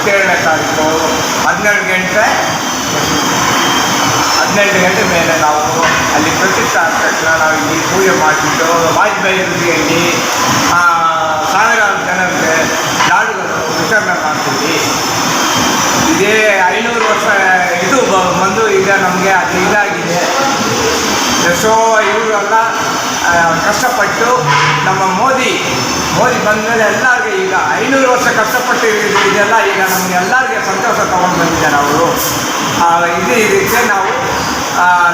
ಇಪ್ಪತ್ತೇಳನೇ ತಾರೀಕು ಹನ್ನೆರಡು ಗಂಟೆ ಹದಿನೆಂಟು ಗಂಟೆ ಮೇಲೆ ನಾವು ಅಲ್ಲಿ ತಕ್ಷಣ ನಾವು ಇಲ್ಲಿ ಪೂಜೆ ಮಾಡಿಬಿಟ್ಟು ವಾಜಪೇಯಿ ವೃತ್ತಿಯಲ್ಲಿ ಸಾವಿರಾರು ಜನರಿಗೆ ಲಾಡುಗಳು ವಿತರಣೆ ಮಾಡ್ತೀವಿ. ಇದೇ ಐನೂರು ವರ್ಷ ಇದು ಬಂದು ಈಗ ನಮಗೆ ಅದು ಇದಾಗಿದೆ. ಎಷ್ಟೋ ಇವರೆಲ್ಲ ಕಷ್ಟಪಟ್ಟು ನಮ್ಮ ಮೋದಿ ಮೋದಿ ಬಂದಮೇಲೆ ಎಲ್ಲರಿಗೆ ಈಗ ಐನೂರು ವರ್ಷ ಕಷ್ಟಪಟ್ಟು ಇದು- ಇದೆಲ್ಲ ಈಗ ನಮಗೆ ಎಲ್ಲರಿಗೆ ಸಂತೋಷ ತಗೊಂಡು ಬಂದಿದ್ದಾರೆ ಅವರು ಇದೇ ಇದು ಇದಕ್ಕೆ ನಾವು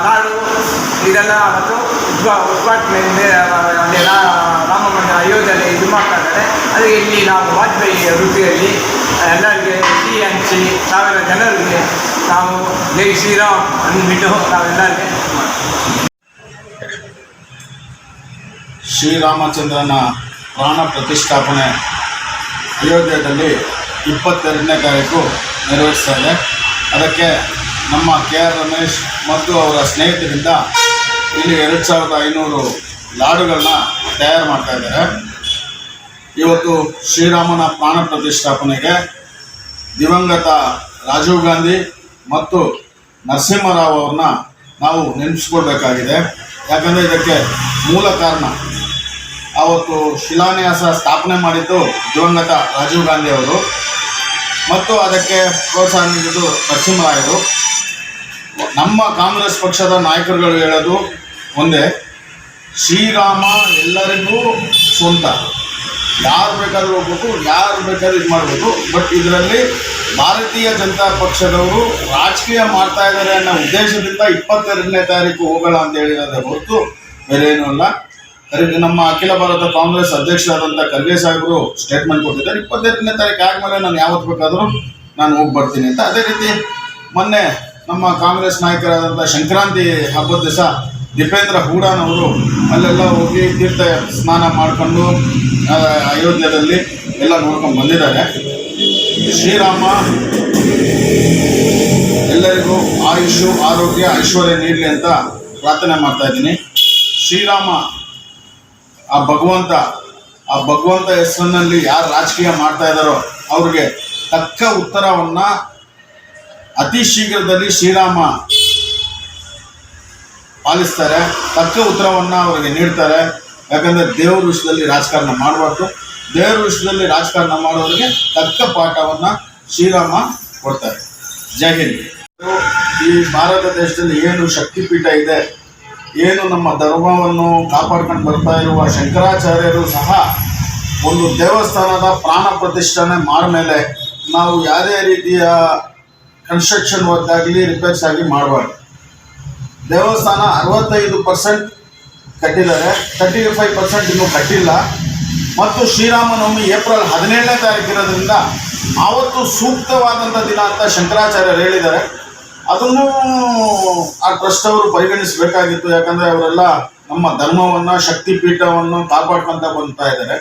ನಾಡು, ಇದೆಲ್ಲ ಅವತ್ತು ಉದ್ಘಾ ಉದ್ಘಾಟನೆಯಿಂದ ಅಲ್ಲಿ ರಾಮ ಮಂದಿರ ಅಯೋಧ್ಯೆಯಲ್ಲಿ ಇದು ಮಾಡ್ತಾ ಇದ್ದಾರೆ ಅದೇ ಇಲ್ಲಿ ನಾವು ವಾಜಪೇಯಿ ವೃತ್ತಿಯಲ್ಲಿ ಎಲ್ಲರಿಗೆ ಸಿಹಿ ಹಂಚಿ ಸಾವಿರ ಜನರಿಗೆ ನಾವು ಜೈ ಶ್ರೀರಾಮ್ ಅಂದ್ಬಿಟ್ಟು ನಾವೆಲ್ಲರಿಗೆ ಶ್ರೀರಾಮಚಂದ್ರನ ಪ್ರಾಣ ಪ್ರತಿಷ್ಠಾಪನೆ ಅಯೋಧ್ಯೆಯಲ್ಲಿ ಇಪ್ಪತ್ತೆರಡನೇ ತಾರೀಕು ನೆರವೇರಿಸ್ತಾರೆ. ಅದಕ್ಕೆ ನಮ್ಮ ಕೆ ಆರ್ ರಮೇಶ್ ಮತ್ತು ಅವರ ಸ್ನೇಹಿತರಿಂದ ಇಲ್ಲಿ ಎರಡು ಸಾವಿರದ ಐನೂರು ಲಾಡುಗಳನ್ನ ತಯಾರು ಮಾಡ್ತಾ ಇದ್ದಾರೆ. ಇವತ್ತು ಶ್ರೀರಾಮನ ಪ್ರಾಣ ಪ್ರತಿಷ್ಠಾಪನೆಗೆ ದಿವಂಗತ ರಾಜೀವ್ ಗಾಂಧಿ ಮತ್ತು ನರಸಿಂಹರಾವ್ ಅವ್ರನ್ನ ನಾವು ನೆನೆಸ್ಕೊಳ್ಬೇಕಾಗಿದೆ ಯಾಕಂದರೆ ಇದಕ್ಕೆ ಮೂಲ ಕಾರಣ ಅವತ್ತು ಶಿಲಾನ್ಯಾಸ ಸ್ಥಾಪನೆ ಮಾಡಿದ್ದು ದಿವಂಗತ ರಾಜೀವ್ ಗಾಂಧಿ ಅವರು. ಮತ್ತು ಅದಕ್ಕೆ ಪ್ರೋತ್ಸಾಹ ನೀಡಿದ್ದು ನರಸಿಂಹರಾಯರು ನಮ್ಮ ಕಾಂಗ್ರೆಸ್ ಪಕ್ಷದ ನಾಯಕರುಗಳು ಹೇಳೋದು ಒಂದೇ, ಶ್ರೀರಾಮ ಎಲ್ಲರಿಗೂ ಸ್ವಂತ. ಯಾರು ಬೇಕಾದ್ರೂ ಹೋಗ್ಬೇಕು, ಯಾರು ಬೇಕಾದ್ರೂ ಇದು ಮಾಡ್ಬೋದು ಬಟ್ ಇದರಲ್ಲಿ ಭಾರತೀಯ ಜನತಾ ಪಕ್ಷದವರು ರಾಜಕೀಯ ಮಾಡ್ತಾ ಇದ್ದಾರೆ ಅನ್ನೋ ಉದ್ದೇಶದಿಂದ ಇಪ್ಪತ್ತೆರಡನೇ ತಾರೀಕು ಹೋಗೋಣ ಅಂತ ಹೇಳಿರೋದೇ ಹೊರತು ಬೇರೆ ಏನೂ ಅಲ್ಲ. ನಮ್ಮ ಅಖಿಲ ಭಾರತ ಕಾಂಗ್ರೆಸ್ ಅಧ್ಯಕ್ಷರಾದಂಥ ಖರ್ಗೆ ಸಾಹೇಬರು ಸ್ಟೇಟ್ಮೆಂಟ್ ಕೊಟ್ಟಿದ್ದಾರೆ. ಇಪ್ಪತ್ತೈದನೇ ತಾರೀಕು ಆದಮೇಲೆ ನಾನು ಯಾವತ್ತು ಬೇಕಾದರೂ ನಾನು ಹೋಗಿ ಬರ್ತೀನಿ ಅಂತ. ಅದೇ ರೀತಿ ಮೊನ್ನೆ ನಮ್ಮ ಕಾಂಗ್ರೆಸ್ ನಾಯಕರಾದಂಥ ಸಂಕ್ರಾಂತಿ ಹಬ್ಬದ ದಿವಸ ದೀಪೇಂದ್ರ ಹೂಡಾನವರು ಅಲ್ಲೆಲ್ಲ ಹೋಗಿ ತೀರ್ಥ ಸ್ನಾನ ಮಾಡಿಕೊಂಡು ಅಯೋಧ್ಯದಲ್ಲಿ ಎಲ್ಲ ನೋಡ್ಕೊಂಡು ಬಂದಿದ್ದಾರೆ. ಶ್ರೀರಾಮ, ಎಲ್ಲರಿಗೂ ಆಯುಷು, ಆರೋಗ್ಯ, ಐಶ್ವರ್ಯ ನೀಡಲಿ ಅಂತ ಪ್ರಾರ್ಥನೆ ಮಾಡ್ತಾ ಇದ್ದೀನಿ. ಶ್ರೀರಾಮ ಆ ಭಗವಂತ ಆ ಭಗವಂತ ಹೆಸರಿನಲ್ಲಿ ಯಾರು ರಾಜಕೀಯ ಮಾಡ್ತಾ ಇದ್ದಾರೋ ಅವ್ರಿಗೆ ತಕ್ಕ ಉತ್ತರವನ್ನ ಅತಿ ಶೀಘ್ರದಲ್ಲಿ ಶ್ರೀರಾಮ ಪಾಲಿಸ್ತಾರೆ. ತಕ್ಕ ಉತ್ತರವನ್ನ ಅವರಿಗೆ ನೀಡ್ತಾರೆ. ಯಾಕಂದ್ರೆ ದೇವ್ರ ವಿಷಯದಲ್ಲಿ ರಾಜಕಾರಣ ಮಾಡಬಾರ್ದು. ದೇವ್ರ ವಿಷಯದಲ್ಲಿ ರಾಜಕಾರಣ ಮಾಡೋರಿಗೆ ತಕ್ಕ ಪಾಠವನ್ನ ಶ್ರೀರಾಮ ಕೊಡ್ತಾರೆ. ಜೈ ಹಿಂದ್. ಈ ಭಾರತ ದೇಶದಲ್ಲಿ ಏನು ಶಕ್ತಿಪೀಠ ಇದೆ? ಏನು ನಮ್ಮ ಧರ್ಮವನ್ನು ಕಾಪಾಡ್ಕೊಂಡು ಬರ್ತಾ ಇರುವ ಶಂಕರಾಚಾರ್ಯರು ಸಹ ಒಂದು ದೇವಸ್ಥಾನದ ಪ್ರಾಣ ಪ್ರತಿಷ್ಠಾನೆ ಮೇಲೆ ನಾವು ಯಾವುದೇ ರೀತಿಯ ಕನ್ಸ್ಟ್ರಕ್ಷನ್ ವರ್ಕ್ ಆಗಲಿ ರಿಪೇರ್ಸ್ ಆಗಲಿ ಮಾಡಬಾರ್ದು. ದೇವಸ್ಥಾನ ಅರವತ್ತೈದು ಪರ್ಸೆಂಟ್ ಕಟ್ಟಿದ್ದಾರೆ. ತರ್ಟಿ ಫೈವ್ ಪರ್ಸೆಂಟ್ ಇನ್ನೂ ಕಟ್ಟಿಲ್ಲ. ಮತ್ತು ಶ್ರೀರಾಮನವಮಿ ಏಪ್ರಿಲ್ ಹದಿನೇಳನೇ ತಾರೀಕಿರೋದ್ರಿಂದ ಆವತ್ತು ಸೂಕ್ತವಾದಂಥ ದಿನ ಅಂತ ಶಂಕರಾಚಾರ್ಯರು ಹೇಳಿದ್ದಾರೆ. ಅದನ್ನು ಆ ಟ್ರಸ್ಟ್ ಅವರು ಪರಿಗಣಿಸಬೇಕಾಗಿತ್ತು ಯಾಕಂದರೆ ಅವರೆಲ್ಲ ನಮ್ಮ ಧರ್ಮವನ್ನು ಶಕ್ತಿಪೀಠವನ್ನು ಕಾಪಾಡ್ಕೊಂತ ಬರ್ತಾ ಇದ್ದಾರೆ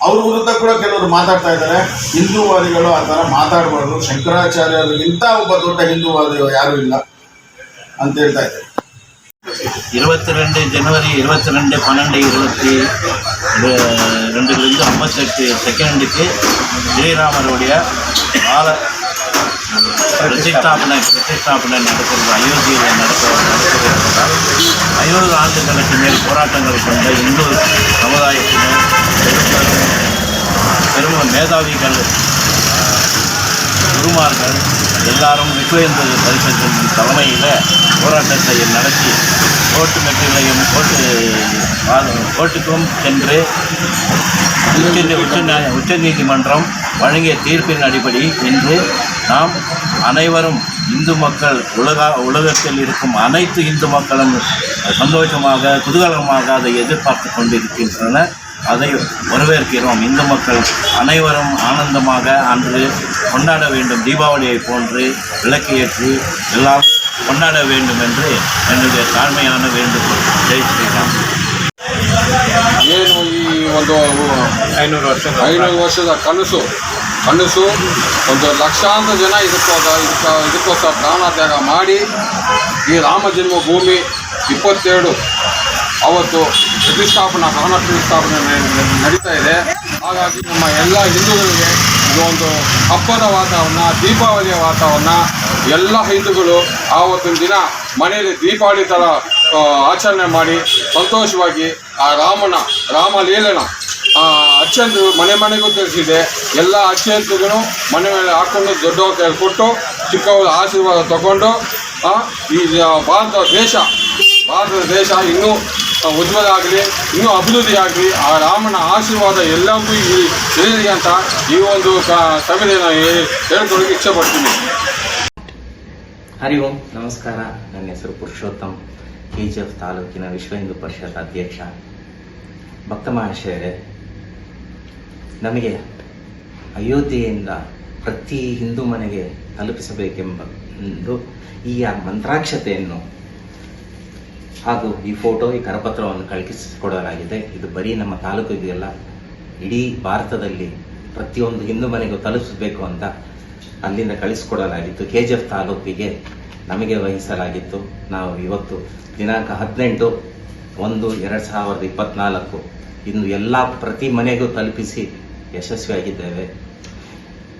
ಅವ್ರ ವಿರುದ್ಧ ಕೂಡ ಕೆಲವರು ಮಾತಾಡ್ತಾ ಇದ್ದಾರೆ ಹಿಂದೂವಾದಿಗಳು ಆ ಥರ ಮಾತಾಡಬಾರ್ದು ಶಂಕರಾಚಾರ್ಯರಿಗಿಂತ ಒಬ್ಬ ದೊಡ್ಡ ಹಿಂದೂವಾದಿ ಯಾರೂ ಇಲ್ಲ ಅಂತ ಹೇಳ್ತಾ ಇದ್ದಾರೆ இருபத்தி ரெண்டு ஜனவரி இருபத்தி ரெண்டு பன்னெண்டு இருபத்தி ரெண்டுலேருந்து ஐம்பத்தெட்டு செகண்டுக்கு ஸ்ரீராமருடைய கால பிரதிஷ்டாபனை பிரதிஷ்டாபனை நடக்கிறது. அயோத்தியில் நடக்கிறது. நடக்கிறதால் ஐநூறு ஆண்டுகளுக்கு மேல் போராட்டங்கள் கொண்ட இந்து சமுதாயத்தினர் பெரும் மேதாவிகள் குருமார்கள் எல்லாரும் விஸ்வேந்திர பரிஷத்தின் தலைமையில் போராட்டத்தை நடத்தி கோர்ட்டு மெட்டிலையும் கோர்ட்டு கோர்ட்டுக்கும் சென்று உச்ச உச்ச நீதிமன்றம் உச்சநீதிமன்றம் வழங்கிய தீர்ப்பின் அடிப்படை இன்று நாம் அனைவரும் இந்து மக்கள் உலக உலகத்தில் இருக்கும் அனைத்து இந்து மக்களும் சந்தோஷமாக குதூகலமாக அதை எதிர்பார்த்து கொண்டிருக்கின்றனர் அதை வரவேற்கிறோம். இந்து மக்கள் அனைவரும் ஆனந்தமாக அன்று கொண்டாட வேண்டும். தீபாவளியை போன்று விளக்கு ஏற்றி எல்லாம் கொண்டாட வேண்டும் என்று என்னுடைய தாழ்மையான வேண்டுகோள். ஜெய் ஸ்ரீராம். ಏನು ಈ ಒಂದು ಐನೂರು ವರ್ಷ ಐನೂರು ವರ್ಷದ ಕನಸು. ಕನಸು ಒಂದು ಲಕ್ಷಾಂತರ ಜನ ಇದಕ್ಕೋದ ಇದಕ್ಕೆ ಇದಕ್ಕೋಸ್ಕರ ಪ್ರಾಣತ್ಯಾಗ ಮಾಡಿ ಈ ರಾಮ ಜನ್ಮಭೂಮಿ ಇಪ್ಪತ್ತೆರಡು ಅವತ್ತು ಪ್ರತಿಷ್ಠಾಪನಾ ಪ್ರಾಣ ಪ್ರತಿಷ್ಠಾಪನೆ ನಡೀತಾ ಇದೆ. ಹಾಗಾಗಿ ನಮ್ಮ ಎಲ್ಲ ಹಿಂದೂಗಳಿಗೆ ಇದು ಒಂದು ಹಬ್ಬದ ವಾತಾವರಣ ದೀಪಾವಳಿಯ ವಾತಾವರಣ. ಎಲ್ಲ ಹಿಂದೂಗಳು ಆವತ್ತಿನ ದಿನ ಮನೆಯಲ್ಲಿ ದೀಪಾವಳಿ ಥರ ಆಚರಣೆ ಮಾಡಿ ಸಂತೋಷವಾಗಿ ಆ ರಾಮನ ರಾಮಲೀಲನ ಆ, ಅಚ್ಚಂದು ಮನೆ ಮನೆಗೂ ತಿಳಿಸಿದೆ. ಎಲ್ಲ ಅಚ್ಚಂತುಗಳು ಮನೆ ಮೇಲೆ ಹಾಕ್ಕೊಂಡು ದೊಡ್ಡವ್ರ ಕೈಯಲ್ಲಿ ಕೊಟ್ಟು ಚಿಕ್ಕವರ ಆಶೀರ್ವಾದ ತಗೊಂಡು ಈ ಭಾರತ ದೇಶ ಭಾರತದ ದೇಶ ಇನ್ನೂ ಉಜ್ವಲ ಆಗಲಿ ಇನ್ನೂ ಅಭಿವೃದ್ಧಿ ಆಗಲಿ ಆ ರಾಮನ ಆಶೀರ್ವಾದ ಎಲ್ಲರಿಗೂ ಇರಲಿ ಅಂತ ಈ ಒಂದು ಕ ಸಭೆಯಲ್ಲಿ ನಾನು ಹೇಳ್ಕೊಳ್ಳೋಕೆ ಇಚ್ಛೆಪಡ್ತೀನಿ ಹರಿ ಓಂ ನಮಸ್ಕಾರ. ನನ್ನ ಹೆಸರು ಪುರುಷೋತ್ತಮ್. ಕೆ ಜಿ ಎಫ್ ತಾಲೂಕಿನ ವಿಶ್ವ ಹಿಂದೂ ಪರಿಷತ್ ಅಧ್ಯಕ್ಷ ಭಕ್ತ ಮಹಾಶಯರೇ ನಮಗೆ ಅಯೋಧ್ಯೆಯಿಂದ ಪ್ರತಿ ಹಿಂದೂ ಮನೆಗೆ ತಲುಪಿಸಬೇಕೆಂಬ ಒಂದು ಈ ಮಂತ್ರಾಕ್ಷತೆಯನ್ನು ಹಾಗೂ ಈ ಫೋಟೋ, ಈ ಕರಪತ್ರವನ್ನು ಕಳುಹಿಸಿಕೊಡಲಾಗಿದೆ ಇದು ಬರೀ ನಮ್ಮ ತಾಲೂಕಿಗೆಲ್ಲ ಇಡೀ ಭಾರತದಲ್ಲಿ ಪ್ರತಿಯೊಂದು ಹಿಂದೂ ಮನೆಗೂ ತಲುಪಿಸಬೇಕು ಅಂತ ಅಲ್ಲಿಂದ ಕಳಿಸಿಕೊಡಲಾಗಿತ್ತು. ಕೆ ಜಿ ಎಫ್ ತಾಲೂಕಿಗೆ ನಮಗೆ ವಹಿಸಲಾಗಿತ್ತು. ನಾವು ಇವತ್ತು ದಿನಾಂಕ ಹದಿನೆಂಟು ಒಂದು ಎರಡು ಸಾವಿರದ ಇಪ್ಪತ್ನಾಲ್ಕು ಇನ್ನು ಎಲ್ಲ ಪ್ರತಿ ಮನೆಗೂ ತಲುಪಿಸಿ ಯಶಸ್ವಿಯಾಗಿದ್ದೇವೆ.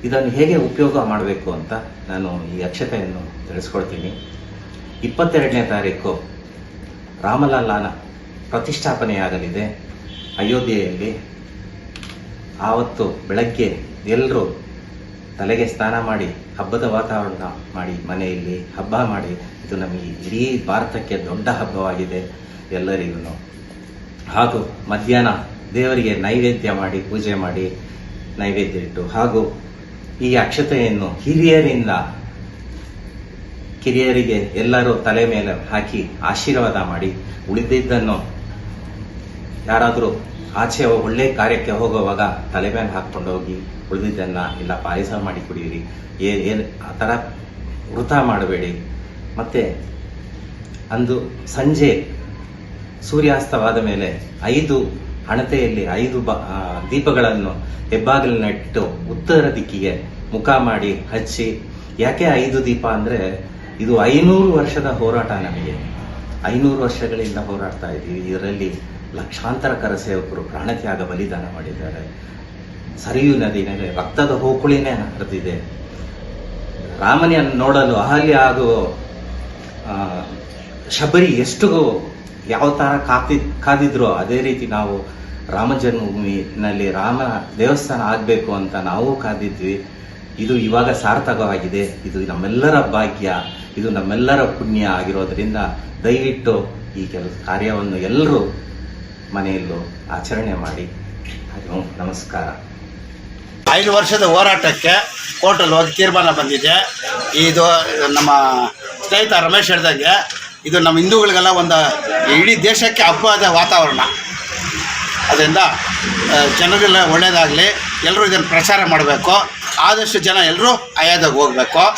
ಇದನ್ನು ಹೇಗೆ ಉಪಯೋಗ ಮಾಡಬೇಕು ಅಂತ ನಾನು ಈ ಅಕ್ಷತೆಯನ್ನು ತಿಳಿಸ್ಕೊಡ್ತೀನಿ. ಇಪ್ಪತ್ತೆರಡನೇ ತಾರೀಕು ರಾಮಲಲ್ಲಾನ ಪ್ರತಿಷ್ಠಾಪನೆಯಾಗಲಿದೆ. ಅಯೋಧ್ಯೆಯಲ್ಲಿ ಆವತ್ತು ಬೆಳಗ್ಗೆ ಎಲ್ಲರೂ ತಲೆಗೆ ಸ್ನಾನ ಮಾಡಿ, ಹಬ್ಬದ ವಾತಾವರಣ ಮಾಡಿ, ಮನೆಯಲ್ಲಿ ಹಬ್ಬ ಮಾಡಿ, ಇದು ನಮಗೆ ಇಡೀ ಭಾರತಕ್ಕೆ ದೊಡ್ಡ ಹಬ್ಬವಾಗಿದೆ ಎಲ್ಲರಿಗೂ. ಹಾಗೂ ಮಧ್ಯಾಹ್ನ ದೇವರಿಗೆ ನೈವೇದ್ಯ ಮಾಡಿ, ಪೂಜೆ ಮಾಡಿ, ನೈವೇದ್ಯ ಇಟ್ಟು, ಹಾಗೂ ಈ ಅಕ್ಷತೆಯನ್ನು ಹಿರಿಯರಿಂದ ಕಿರಿಯರಿಗೆ ಎಲ್ಲರೂ ತಲೆ ಮೇಲೆ ಹಾಕಿ ಆಶೀರ್ವಾದ ಮಾಡಿ, ಉಳಿದಿದ್ದನ್ನು ಯಾರಾದರೂ ಆಚೆ ಒಳ್ಳೆ ಕಾರ್ಯಕ್ಕೆ ಹೋಗುವಾಗ ತಲೆ ಮೇಲೆ ಹಾಕ್ಕೊಂಡು ಹೋಗಿ, ಉಳಿದಿದ್ದನ್ನ ಇಲ್ಲ ಪಾಯಸ ಮಾಡಿ ಕುಡಿಯಿರಿ ಏನ್ ಆ ಥರ ವೃತ ಮಾಡಬೇಡಿ. ಮತ್ತೆ ಅಂದು ಸಂಜೆ ಸೂರ್ಯಾಸ್ತವಾದ ಮೇಲೆ ಐದು ಹಣತೆಯಲ್ಲಿ ಐದು ಬ ದೀಪಗಳನ್ನು ಹೆಬ್ಬಾಗಿಲಿನಟ್ಟು ಉತ್ತರ ದಿಕ್ಕಿಗೆ ಮುಖ ಮಾಡಿ ಹಚ್ಚಿ, ಯಾಕೆ ಐದು ದೀಪ ಅಂದರೆ ಇದು ಐನೂರು ವರ್ಷದ ಹೋರಾಟ ನಮಗೆ. ಐನೂರು ವರ್ಷಗಳಿಂದ ಹೋರಾಡ್ತಾ ಇದ್ದೀವಿ. ಇದರಲ್ಲಿ ಲಕ್ಷಾಂತರ ಕರಸೇವಕರು ಪ್ರಾಣತ್ಯಾಗ ಬಲಿದಾನ ಮಾಡಿದ್ದಾರೆ. ಸರಿಯು ನದಿನಲ್ಲಿ ರಕ್ತದ ಹೋಕುಳಿನೇ ಹರಿದಿದೆ. ರಾಮನಿಯನ್ನು ನೋಡಲು ಅಹಲ್ಯ ಹಾಗೂ ಶಬರಿ ಎಷ್ಟು ಯಾವ ಥರ ಕಾತಿ, ಕಾದಿದ್ರೋ ಅದೇ ರೀತಿ ನಾವು ರಾಮ ಜನ್ಮಭೂಮಿನಲ್ಲಿ ರಾಮ ದೇವಸ್ಥಾನ ಆಗಬೇಕು ಅಂತ ನಾವು ಕಾದಿದ್ವಿ. ಇದು ಇವಾಗ ಸಾರ್ಥಕವಾಗಿದೆ. ಇದು ನಮ್ಮೆಲ್ಲರ ಭಾಗ್ಯ. ಇದು ನಮ್ಮೆಲ್ಲರ ಪುಣ್ಯ ಆಗಿರೋದ್ರಿಂದ ದಯವಿಟ್ಟು ಈ ಕೆಲಸ ಕಾರ್ಯವನ್ನು ಎಲ್ಲರೂ ಮನೆಯಲ್ಲೂ ಆಚರಣೆ ಮಾಡಿ. ಹರಿ ನಮಸ್ಕಾರ. ಐದು ವರ್ಷದ ಹೋರಾಟಕ್ಕೆ ಕೋರ್ಟಲ್ಲಿ ಹೋಗಿ ತೀರ್ಮಾನ ಬಂದಿದೆ. ಇದು ನಮ್ಮ ಸ್ನೇಹಿತ ರಮೇಶ್ ಹೇಳ್ದಂಗೆ, ಇದು ನಮ್ಮ ಹಿಂದೂಗಳಿಗೆಲ್ಲ ಒಂದು ಇಡೀ ದೇಶಕ್ಕೆ ಹಬ್ಬದ ವಾತಾವರಣ. ಅದರಿಂದ ಜನರೆಲ್ಲ ಒಳ್ಳೆಯದಾಗಲಿ ಎಲ್ಲರೂ ಇದನ್ನು ಪ್ರಚಾರ ಮಾಡಬೇಕು. ಆದಷ್ಟು ಜನ ಎಲ್ಲರೂ ಅಯೋಧ್ಯೆಗೆ ಹೋಗಬೇಕು.